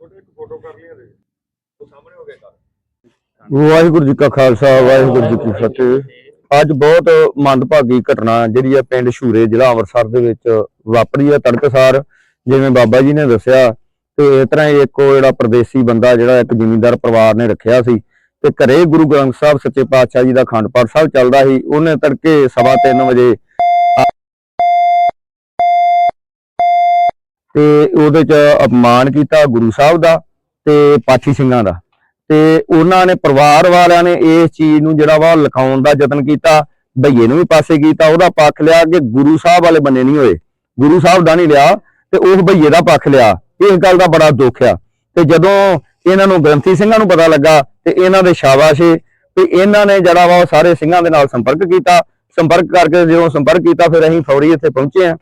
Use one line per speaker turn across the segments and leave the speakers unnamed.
ਛੋਟੇ ਇੱਕ ਫੋਟੋ ਕਰ ਲਈ ਇਹਦੇ ਉਹ ਸਾਹਮਣੇ ਹੋ ਗਿਆ ਕਰ
ਵਾਹਿਗੁਰੂ ਜੀ ਕਾ ਖਾਲਸਾ, ਵਾਹਿਗੁਰੂ ਜੀ ਕੀ ਫਤਿਹ। ਅੱਜ ਬਹੁਤ ਮੰਦਭਾਗੀ ਘਟਨਾ ਜਿਹੜੀ ਆ ਪਿੰਡ ਸ਼ੂਰੇ ਜ਼ਿਲ੍ਹਾ ਅੰਮ੍ਰਿਤਸਰ ਦੇ ਵਿੱਚ ਵਾਪਰੀ ਆ ਤੜਕਸਾਰ। ਜਿਵੇਂ ਬਾਬਾ ਜੀ ਨੇ ਦੱਸਿਆ, ਤੇ ਇਸ ਤਰ੍ਹਾਂ ਇੱਕ ਜਿਹੜਾ ਪਰਦੇਸੀ ਬੰਦਾ ਜਿਹੜਾ ਇੱਕ ਜ਼ਿਮੀਂਦਾਰ ਪਰਿਵਾਰ ਨੇ ਰੱਖਿਆ ਸੀ, ਤੇ ਘਰੇ ਗੁਰੂ ਗ੍ਰੰਥ ਸਾਹਿਬ ਸੱਚੇ ਪਾਤਸ਼ਾਹ ਜੀ ਦਾ ਖੰਡ ਪਾਠ ਸਾਹਿਬ ਚੱਲਦਾ ਸੀ। ਉਹਨੇ ਤੜਕੇ 3:30 ਵਜੇ ਤੇ ਉਹਦੇ ਚ ਅਪਮਾਨ ਕੀਤਾ ਗੁਰੂ ਸਾਹਿਬ ਦਾ ਤੇ ਪਾਠੀ ਸਿੰਘਾਂ ਦਾ। ਤੇ ਉਹਨਾਂ ਨੇ ਪਰਿਵਾਰ ਵਾਲਿਆਂ ਨੇ ਇਸ ਚੀਜ਼ ਨੂੰ ਜਿਹੜਾ ਵਾ ਲਿਖਾਉਣ ਦਾ ਯਤਨ ਕੀਤਾ ਭਈਏ ਨੂੰ ਵੀ ਪਾਸੇ ਕੀਤਾ, ਉਹਦਾ ਪੱਖ ਲਿਆ ਕਿ ਗੁਰੂ ਸਾਹਿਬ ਵਾਲੇ ਬੰਨੇ ਨਹੀਂ ਹੋਏ। ਗੁਰੂ ਸਾਹਿਬ ਦਾ ਨਹੀਂ ਲਿਆ ਤੇ ਉਸ ਭਈਏ ਦਾ ਪੱਖ ਲਿਆ। ਇਸ ਗੱਲ ਦਾ ਬੜਾ ਦੁੱਖ ਆ। ਤੇ ਜਦੋਂ ਇਹਨਾਂ ਨੂੰ ਗ੍ਰੰਥੀ ਸਿੰਘਾਂ ਨੂੰ ਪਤਾ ਲੱਗਾ ਤੇ ਇਹਨਾਂ ਦੇ ਸ਼ਾਬਾਸ਼ੇ ਤੇ ਇਹਨਾਂ ਨੇ ਜਿਹੜਾ ਵਾ ਉਹ ਸਾਰੇ ਸਿੰਘਾਂ ਦੇ ਨਾਲ ਸੰਪਰਕ ਕੀਤਾ। ਸੰਪਰਕ ਕਰਕੇ ਜਦੋਂ ਸੰਪਰਕ ਕੀਤਾ, ਫਿਰ ਅਸੀਂ ਫੌਰੀ ਇੱਥੇ ਪਹੁੰਚੇ ਆ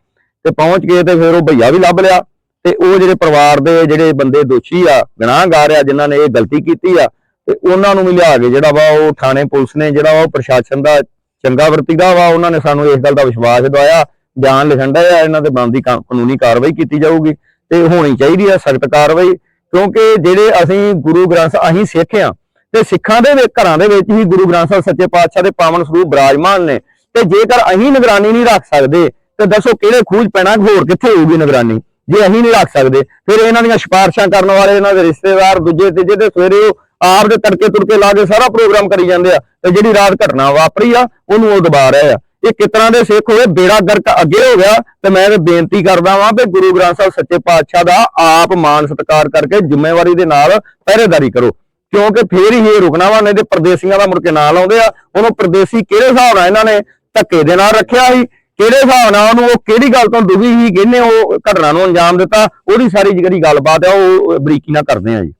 ਤੇ ਪਹੁੰਚ ਕੇ ਤੇ ਫਿਰ ਉਹ ਭਈਆ ਵੀ ਲੱਭ ਲਿਆ। ਤੇ ਉਹ ਜਿਹੜੇ ਪਰਿਵਾਰ ਦੇ ਜਿਹੜੇ ਬੰਦੇ ਦੋਸ਼ੀ ਆ, ਗੁਨਾਹਗਾਰ ਆ, ਜਿਨ੍ਹਾਂ ਨੇ ਇਹ ਗਲਤੀ ਕੀਤੀ ਆ, ਤੇ ਉਹਨਾਂ ਨੂੰ ਵੀ ਲਿਆ ਕੇ ਜਿਹੜਾ ਵਾ ਉਹ ਥਾਣੇ ਪੁਲਿਸ ਨੇ ਜਿਹੜਾ ਵਾ ਉਹ ਪ੍ਰਸ਼ਾਸਨ ਦਾ ਚੰਗਾ ਵਰਤੀਦਾ ਵਾ, ਉਹਨਾਂ ਨੇ ਸਾਨੂੰ ਇਸ ਗੱਲ ਦਾ ਵਿਸ਼ਵਾਸ ਦਿਵਾਇਆ, ਬਿਆਨ ਲਿਖਣ ਦਾ ਆ, ਇਹਨਾਂ ਤੇ ਬਣਦੀ ਕਾ- ਕਾਨੂੰਨੀ ਕਾਰਵਾਈ ਕੀਤੀ ਜਾਊਗੀ, ਤੇ ਹੋਣੀ ਚਾਹੀਦੀ ਆ ਸਖਤ ਕਾਰਵਾਈ, ਕਿਉਂਕਿ ਜਿਹੜੇ ਅਸੀਂ ਗੁਰੂ ਗ੍ਰੰਥ ਅਸੀਂ ਸਿੱਖ ਆ, ਤੇ ਸਿੱਖਾਂ ਦੇ ਘਰਾਂ ਦੇ ਵਿੱਚ ਹੀ ਗੁਰੂ ਗ੍ਰੰਥ ਸਾਹਿਬ ਸੱਚੇ ਪਾਤਸ਼ਾਹ ਦੇ ਪਾਵਨ ਸਰੂਪ ਬਰਾਜਮਾਨ ਨੇ, ਤੇ ਜੇਕਰ ਅਸੀਂ ਨਿਗਰਾਨੀ ਨਹੀਂ ਰੱਖ ਸਕਦੇ ਤੇ ਦੱਸੋ ਕਿਹੜੇ ਖੂਜ ਪੈਣਾ, ਹੋਰ ਕਿੱਥੇ ਹੋਊਗੀ ਨਿਗਰਾਨੀ? ਜੇ ਅਸੀਂ ਨਹੀਂ ਰੱਖ ਸਕਦੇ, ਫਿਰ ਇਹਨਾਂ ਦੀਆਂ ਸਿਫਾਰਸ਼ਾਂ ਕਰਨ ਵਾਲੇ, ਇਹਨਾਂ ਦੇ ਰਿਸ਼ਤੇਦਾਰ, ਦੂਜੇ ਤੀਜੇ ਦੇ ਸਵੇਰੇ ਉਹ ਆਪ ਦੇ ਤੜਕੇ ਤੁੜਕੇ ਲਾ ਕੇ ਸਾਰਾ ਪ੍ਰੋਗਰਾਮ ਕਰੀ ਜਾਂਦੇ ਆ, ਤੇ ਜਿਹੜੀ ਰਾਤ ਘਟਨਾ ਵਾਪਰੀ ਆ, ਉਹਨੂੰ ਉਹ ਦਬਾ ਰਹੇ ਆ। ਇਹ ਕਿਸ ਦੇ ਸਿੱਖ ਹੋਏ? ਬੇੜਾ ਗਰਕ ਅੱਗੇ ਹੋ ਗਿਆ, ਤੇ ਮੈਂ ਇਹ ਬੇਨਤੀ ਕਰਦਾ ਵਾਂ ਕਿ ਗੁਰੂ ਗ੍ਰੰਥ ਸਾਹਿਬ ਸੱਚੇ ਪਾਤਸ਼ਾਹ ਦਾ ਆਪ ਮਾਨ ਸਤਿਕਾਰ ਕਰਕੇ ਜ਼ਿੰਮੇਵਾਰੀ ਦੇ ਨਾਲ ਪਹਿਰੇਦਾਰੀ ਕਰੋ। ਕਿਉਂਕਿ ਫੇਰ ਹੀ ਇਹ ਰੁਕਣਾ ਵਾ, ਨਹੀਂ ਤੇ ਪਰਦੇਸੀਆਂ ਦਾ ਮੁੜ ਕੇ ਨਾਂ ਲਾਉਂਦੇ ਆ। ਉਹਨੂੰ ਪਰਦੇਸੀ ਕਿਹੜੇ ਹਿਸਾਬ ਨਾਲ ਇਹਨਾਂ ਨੇ ਧੱਕੇ ਦੇ ਨਾਲ ਰੱਖਿਆ ਸੀ? ਕਿਹੜੇ ਹਿਸਾਬ ਨਾਲ ਉਹਨੂੰ ਉਹ ਕਿਹੜੀ ਗੱਲ ਤੋਂ ਦੁਖੀ ਸੀ ਕਿਹਨੇ ਉਹ ਘਟਨਾ ਨੂੰ ਅੰਜਾਮ ਦਿੱਤਾ ਉਹਦੀ ਸਾਰੀ ਜਿਹੜੀ ਗੱਲਬਾਤ ਆ ਉਹ ਬਰੀਕੀ ਨਾਲ ਕਰਦੇ ਆ ਜੀ।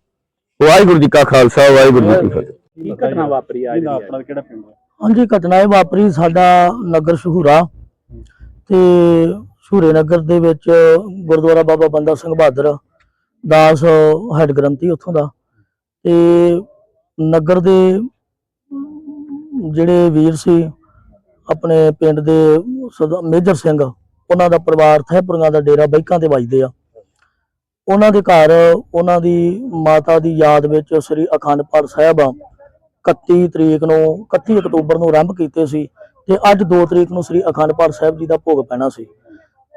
ਵਾਹਿਗੁਰੂ ਜੀ ਕਾ ਖਾਲਸਾ ਵਾਹਿਗੁਰੂ ਜੀ ਕੀ ਫਤਿਹ।
ਕੀ ਘਟਨਾ ਵਾਪਰੀ ਆ
ਇਹਦਾ ਆਪਣਾ ਕਿਹੜਾ ਪਿੰਡ ਹੈ
ਹਾਂਜੀ ਘਟਨਾ ਇਹ ਵਾਪਰੀ ਸਾਡਾ ਨਗਰ ਸ਼ਹੂਰਾ ਤੇ ਸ਼ਹੂਰੇ ਨਗਰ ਦੇ ਵਿੱਚ ਗੁਰਦੁਆਰਾ ਬਾਬਾ ਬੰਦਾ ਸਿੰਘ ਬਹਾਦਰ ਦਾਸ ਹੈਡ ਗ੍ਰੰਥੀ ਉੱਥੋਂ ਦਾ ਤੇ ਨਗਰ ਦੇ ਜਿਹੜੇ ਵੀਰ ਸੀ ਆਪਣੇ ਪਿੰਡ ਦੇ ਸਰਦਾ- ਮੇਜਰ ਸਿੰਘ, ਉਹਨਾਂ ਦਾ ਪਰਿਵਾਰ ਥੈਪੁਰੀਆਂ ਦਾ ਡੇਰਾ ਬਾਈਕਾਂ ਤੇ ਵੱਜਦੇ ਆ। ਉਹਨਾਂ ਦੇ ਘਰ, ਉਹਨਾਂ ਦੀ ਮਾਤਾ ਦੀ ਯਾਦ ਵਿੱਚ ਸ੍ਰੀ ਅਖੰਡ ਪਾਠ ਸਾਹਿਬ 31 ਤਰੀਕ ਨੂੰ 31 ਅਕਤੂਬਰ ਨੂੰ ਆਰੰਭ ਕੀਤੇ ਸੀ ਤੇ ਅੱਜ 2 ਤਰੀਕ ਨੂੰ ਸ੍ਰੀ ਅਖੰਡ ਪਾਠ ਸਾਹਿਬ ਜੀ ਦਾ ਭੋਗ ਪੈਣਾ ਸੀ।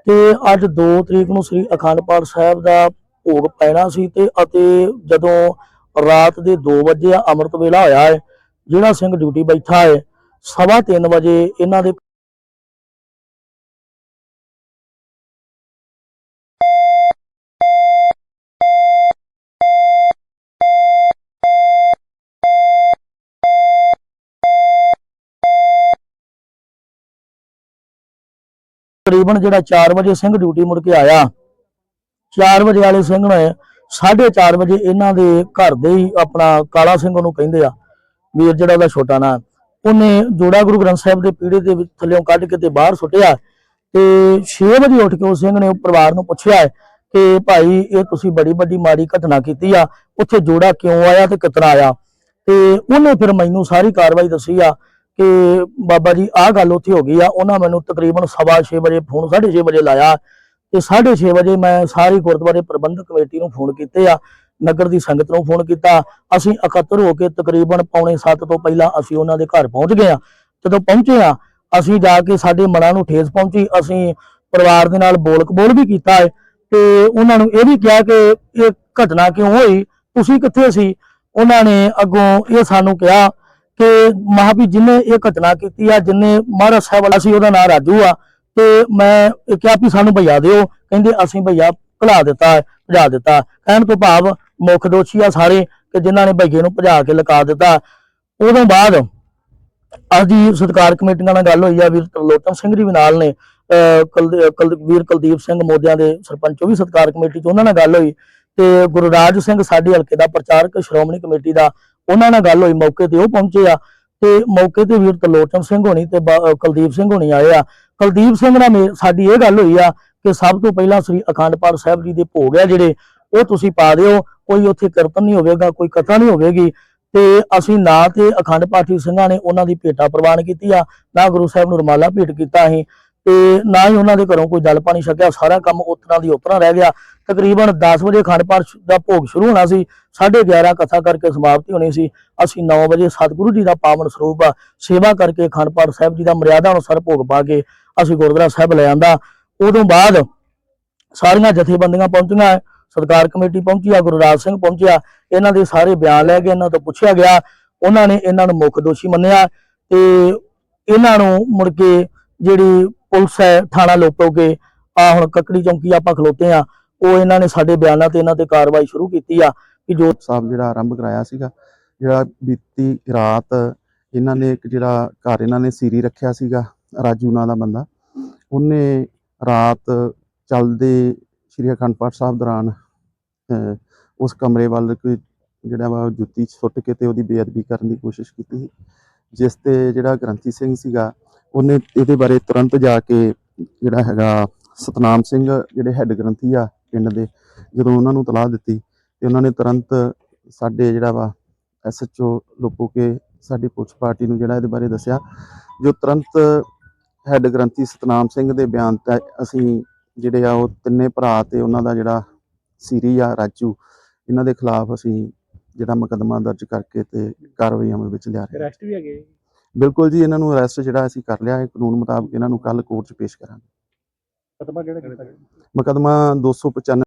ਤੇ ਅੱਜ 2 ਤਰੀਕ ਨੂੰ ਸ੍ਰੀ ਅਖੰਡ ਪਾਠ ਸਾਹਿਬ ਦਾ ਭੋਗ ਪੈਣਾ ਸੀ ਤੇ ਅਤੇ ਜਦੋਂ ਰਾਤ ਦੇ 2 ਵਜੇ ਅੰਮ੍ਰਿਤ ਵੇਲਾ ਹੋਇਆ ਹੈ, ਜਿਹੜਾ ਸਿੰਘ ਡਿਊਟੀ ਬੈਠਾ ਹੈ ਸਵਾ 3 ਵਜੇ ਇਹਨਾਂ ਦੇ ਤਕਰੀਬਨ ਜਿਹੜਾ 4 ਵਜੇ ਸਿੰਘ ਡਿਊਟੀ ਮੁੜ ਕੇ ਆਇਆ 4 ਵਜੇ ਵਾਲੇ ਸਿੰਘ ਨੇ 4:30 ਵਜੇ ਇਹਨਾਂ ਦੇ ਘਰ ਦੇ ਹੀ ਆਪਣਾ ਕਾਲਾ ਸਿੰਘ ਉਹਨੂੰ ਕਹਿੰਦੇ ਆ, ਵੀਰ ਜਿਹੜਾ ਉਹਦਾ ਛੋਟਾ ਨਾਂ ਉਹਨੇ ਜੋੜਾ ਗੁਰੂ ਗ੍ਰੰਥ ਸਾਹਿਬ ਦੇ ਪੀੜੇ ਦੇ ਵਿੱਚ ਥੱਲੇੋਂ ਕੱਢ ਕੇ ਤੇ ਬਾਹਰ ਸੁੱਟਿਆ ਤੇ 6 ਵਜੇ ਉੱਠ ਕੇ ਉਹ ਸਿੰਘ ਨੇ ਉਹ ਪਰਿਵਾਰ ਨੂੰ ਪੁੱਛਿਆ ਕਿ ਭਾਈ, ਇਹ ਤੁਸੀਂ ਬੜੀ ਵੱਡੀ ਮਾੜੀ ਘਟਨਾ ਕੀਤੀ ਆ, ਉੱਥੇ ਜੋੜਾ ਕਿਉਂ ਆਇਆ ਤੇ ਕਿਤਨਾ ਆਇਆ? ਤੇ ਉਹਨੇ ਫਿਰ ਮੈਨੂੰ ਸਾਰੀ ਕਾਰਵਾਈ ਦੱਸੀ ਆ ਕਿ ਬਾਬਾ ਜੀ, ਆਹ ਗੱਲ ਉੱਥੇ ਹੋ ਗਈ ਆ, ਉਹਨਾਂ ਮੈਨੂੰ ਤਕਰੀਬਨ ਸਵਾ ਛੇ ਵਜੇ ਫੋਨ 6:30 ਵਜੇ ਲਾਇਆ ਤੇ 6:30 ਵਜੇ ਮੈਂ ਸਾਰੀ ਗੁਰਦੁਆਰੇ ਪ੍ਰਬੰਧਕ ਕਮੇਟੀ ਨੂੰ ਫੋਨ ਕੀਤੇ ਆ ਨਗਰ ਦੀ ਸੰਗਤ ਨੂੰ ਫੋਨ ਕੀਤਾ। ਅਸੀਂ ਇਕੱਤਰ ਹੋ ਕੇ ਤਕਰੀਬਨ ਪੌਣੇ 7 ਤੋਂ ਪਹਿਲਾਂ ਅਸੀਂ ਉਹਨਾਂ ਦੇ ਘਰ ਪਹੁੰਚ ਗਏ ਆ ਜਦੋਂ ਪਹੁੰਚੇ ਆ ਅਸੀਂ ਜਾ ਕੇ ਸਾਡੇ ਮਨਾਂ ਨੂੰ ਠੇਸ ਪਹੁੰਚੀ। ਅਸੀਂ ਪਰਿਵਾਰ ਦੇ ਨਾਲ ਬੋਲ ਕਬੋਲ ਵੀ ਕੀਤਾ ਹੈ ਤੇ ਉਹਨਾਂ ਨੂੰ ਇਹ ਵੀ ਕਿਹਾ ਕਿ ਇਹ ਘਟਨਾ ਕਿਉਂ ਹੋਈ? ਤੁਸੀਂ ਕਿੱਥੇ ਸੀ? ਉਹਨਾਂ ਨੇ ਅੱਗੋਂ ਇਹ ਸਾਨੂੰ ਕਿਹਾ ਕਿ ਮਹਾਂ ਵੀ ਜਿਹਨੇ ਇਹ ਘਟਨਾ ਕੀਤੀ ਆ, ਜਿੰਨੇ ਮਹਾਰਾਜ ਸਾਹਿਬ ਵਾਲਾ ਸੀ, ਉਹਦਾ ਨਾਮ ਰਾਜੂ ਆ। ਤੇ ਮੈਂ ਇਹ ਕਿਹਾ ਵੀ ਸਾਨੂੰ ਭਈਆ ਦਿਓ। ਕਹਿੰਦੇ ਅਸੀਂ ਭਈਆ ਭੁਲਾ ਦਿੱਤਾ ਭਜਾ ਦਿੱਤਾ। ਕਹਿਣ ਤੋਂ ਭਾਵ ਮੁੱਖ ਦੋਸ਼ੀ ਆ ਸਾਰੇ ਕਿ ਜਿਨ੍ਹਾਂ ਨੇ ਭਈਏ ਨੂੰ ਭਜਾ ਕੇ ਲਗਾ ਦਿੱਤਾ। ਉਦੋਂ ਬਾਅਦ ਅੱਜ ਦੀ ਸਤਕਾਰ ਕਮੇਟੀਆਂ ਨਾਲ ਗੱਲ ਹੋਈ ਆ, ਵੀਰ ਤਰਲੋਚਨ ਸਿੰਘ ਜੀ ਵੀ ਨਾਲ ਨੇ। ਵੀਰ ਕੁਲਦੀਪ ਸਿੰਘ ਮੋਦਿਆਂ ਦੇ ਸਰਪੰਚ, ਉਹ ਵੀ ਸਤਕਾਰ ਕਮੇਟੀ ਚ ਉਹਨਾਂ ਨਾਲ ਗੱਲ ਹੋਈ। ਤੇ ਗੁਰਰਾਜ ਸਿੰਘ ਸਾਡੇ ਹਲਕੇ ਦਾ ਪ੍ਰਚਾਰਕ, ਸ਼੍ਰੋਮਣੀ ਕਮੇਟੀ ਦਾ ਉਹਨਾਂ ਨਾਲ ਗੱਲ ਹੋਈ। ਮੌਕੇ ਤੇ ਉਹ ਪਹੁੰਚੇ ਆ। ਤੇ ਮੌਕੇ ਤੇ ਵੀਰ ਤਰਲੋਚਨ ਸਿੰਘ ਹੋਣੀ ਤੇ ਬਾ- ਕੁਲਦੀਪ ਸਿੰਘ ਹੋਣੀ ਆਏ ਆ। ਕੁਲਦੀਪ ਸਿੰਘ ਨਾਲ ਮੇ- ਸਾਡੀ ਇਹ ਗੱਲ ਹੋਈ ਆ ਕਿ ਸਭ ਤੋਂ ਪਹਿਲਾਂ ਸ੍ਰੀ ਅਖੰਡ ਪਾਠ ਸਾਹਿਬ ਜੀ ਦੇ ਭੋਗ ਆ ਜਿਹੜੇ, ਉਹ ਤੁਸੀਂ ਪਾ ਦਿਓ, ਕੋਈ ਉੱਥੇ ਕੀਰਤਨ ਨਹੀਂ ਹੋਵੇਗਾ, ਕੋਈ ਕਥਾ ਨਹੀਂ ਹੋਵੇਗੀ। ਤੇ ਅਸੀਂ ਨਾ ਤੇ ਅਖੰਡ ਪਾਠੀ ਸਿੰਘਾਂ ਨੇ ਉਹਨਾਂ ਦੀ ਭੇਟਾ ਪ੍ਰਵਾਨ ਕੀਤੀ ਆ, ਨਾ ਗੁਰੂ ਸਾਹਿਬ ਨੂੰ ਰਮਾਲਾ ਭੇਟ ਕੀਤਾ ਅਸੀਂ, ਤੇ ਨਾ ਹੀ ਉਹਨਾਂ ਦੇ ਘਰੋਂ ਕੋਈ ਜਲ ਪਾਣੀ ਛਕਿਆ, ਸਾਰਾ ਕੰਮ ਉਤਰਾਂ ਦੀ ਉਤਰਾਂ ਰਹਿ ਗਿਆ। ਤਕਰੀਬਨ 10 ਵਜੇ ਅਖੰਡ ਪਾਠ ਦਾ ਭੋਗ ਸ਼ੁਰੂ ਹੋਣਾ ਸੀ 11:30 ਕਥਾ ਕਰਕੇ ਸਮਾਪਤੀ ਹੋਣੀ ਸੀ, ਅਸੀਂ 9 ਵਜੇ ਸਤਿਗੁਰੂ ਜੀ ਦਾ ਪਾਵਨ ਸਰੂਪ ਆ, ਸੇਵਾ ਕਰਕੇ ਅਖੰਡ ਪਾਠ ਸਾਹਿਬ ਜੀ ਦਾ ਮਰਿਆਦਾ ਅਨੁਸਾਰ ਭੋਗ ਪਾ ਕੇ ਅਸੀਂ ਗੁਰਦੁਆਰਾ ਸਾਹਿਬ ਲੈ ਆਂਦਾ। ਉਦੋਂ ਬਾਅਦ ਸਾਰੀਆਂ ਜਥੇਬੰਦੀਆਂ ਪਹੁੰਚੀਆਂ, ਸਰਕਾਰ ਕਮੇਟੀ ਪਹੁੰਚੀ ਆ ਗੁਰਰਾਜ ਸਿੰਘ ਪਹੁੰਚਿਆ, ਇਹਨਾਂ ਦੇ ਸਾਰੇ ਬਿਆਨ ਲੈ ਕੇ ਇਹਨਾਂ ਤੋਂ ਪੁੱਛਿਆ ਗਿਆ, ਉਹਨਾਂ ਨੇ ਇਹਨਾਂ ਨੂੰ ਮੁੱਖ ਦੋਸ਼ੀ ਮੰਨਿਆ ਤੇ ਇਹਨਾਂ ਨੂੰ ਮੁੜ ਕੇ ਜਿਹੜੀ ਪੁਲਿਸ ਹੈ, ਥਾਣਾ ਲੋਪੋ ਆ ਹੁਣ ਕੱਕੜੀ ਚੌਂਕੀ ਆਪਾਂ ਖਲੋਤੇ ਆ ਉਹ ਇਹਨਾਂ ਨੇ ਸਾਡੇ ਬਿਆਨਾਂ ਤੇ ਇਹਨਾਂ ਤੇ ਕਾਰਵਾਈ ਸ਼ੁਰੂ ਕੀਤੀ ਆ, ਕਿ ਜੋ
ਸਾਹਿਬ ਜਿਹੜਾ ਆਰੰਭ ਕਰਾਇਆ ਸੀਗਾ, ਜਿਹੜਾ ਬੀਤੀ ਰਾਤ ਇਹਨਾਂ ਨੇ ਇੱਕ ਜਿਹੜਾ ਘਰ ਇਹਨਾਂ ਨੇ ਸੀਰੀ ਰੱਖਿਆ ਸੀਗਾ, ਰਾਜੂ ਨਾਂ ਦਾ ਬੰਦਾ, ਉਹਨੇ ਰਾਤ ਚੱਲਦੇ ਸ਼੍ਰੀ ਅਖੰਡ ਪਾਠ ਸਾਹਿਬ ਦੌਰਾਨ ਉਸ ਕਮਰੇ ਵੱਲ ਕੋਈ ਜਿਹੜਾ ਵਾ ਉਹ ਜੁੱਤੀ ਸੁੱਟ ਕੇ ਤੇ ਉਹਦੀ ਬੇਅਦਬੀ ਕਰਨ ਦੀ ਕੋਸ਼ਿਸ਼ ਕੀਤੀ ਸੀ। ਜਿਸ ਤੇ ਜਿਹੜਾ ਗ੍ਰੰਥੀ ਸਿੰਘ ਸੀਗਾ, ਉਹਨੇ ਇਹਦੇ ਬਾਰੇ ਤੁਰੰਤ ਜਾ ਕੇ ਜਿਹੜਾ ਹੈਗਾ ਸਤਨਾਮ ਸਿੰਘ ਜਿਹੜੇ ਹੈੱਡ ਗ੍ਰੰਥੀ ਆ ਪਿੰਡ ਦੇ, ਜਦੋਂ ਉਹਨਾਂ ਨੂੰ ਤਲਾਹ ਦਿੱਤੀ ਤੇ ਉਹਨਾਂ ਨੇ ਤੁਰੰਤ ਸਾਡੇ ਜਿਹੜਾ ਵਾ ਐਸਐਚਓ ਲੋਪੋ ਕੇ ਸਾਡੀ ਪੁਲਿਸ ਪਾਰਟੀ ਨੂੰ ਜਿਹੜਾ ਇਹਦੇ ਬਾਰੇ ਦੱਸਿਆ, ਜੋ ਤੁਰੰਤ ਹੈੱਡ ਗ੍ਰੰਥੀ ਸਤਨਾਮ ਸਿੰਘ ਦੇ ਬਿਆਨ ਤੇ ਅਸੀਂ ਜਿਹੜੇ ਆ ਉਹ ਤਿੰਨੇ ਭਰਾ ਤੇ ਉਹਨਾਂ ਦਾ ਜਿਹੜਾ ਸੀਰੀ ਆ ਰਾਜੂ ਇਹਨਾਂ ਦੇ ਖਿਲਾਫ ਅਸੀਂ ਜਿਹੜਾ ਮੁਕੱਦਮਾ ਦਰਜ ਕਰਕੇ ਤੇ ਕਾਰਵਾਈ ਅਮਲ ਵਿੱਚ ਲਿਆ ਰਹੇ ਹਾਂ।
ਅਰੈਸਟ ਵੀ ਹੈਗੇ
ਬਿਲਕੁਲ ਜੀ ਇਹਨਾਂ ਨੂੰ ਅਰੈਸਟ ਜਿਹੜਾ ਅਸੀਂ ਕਰ ਲਿਆ ਹੈ ਕਾਨੂੰਨ ਮੁਤਾਬਕ ਇਹਨਾਂ ਨੂੰ ਕੱਲ ਕੋਰਟ 'ਚ ਪੇਸ਼ ਕਰਾਂਗੇ
ਕਤਬਾ ਕਿਹੜਾ ਕੀਤਾ?
ਮੁਕੱਦਮਾ 295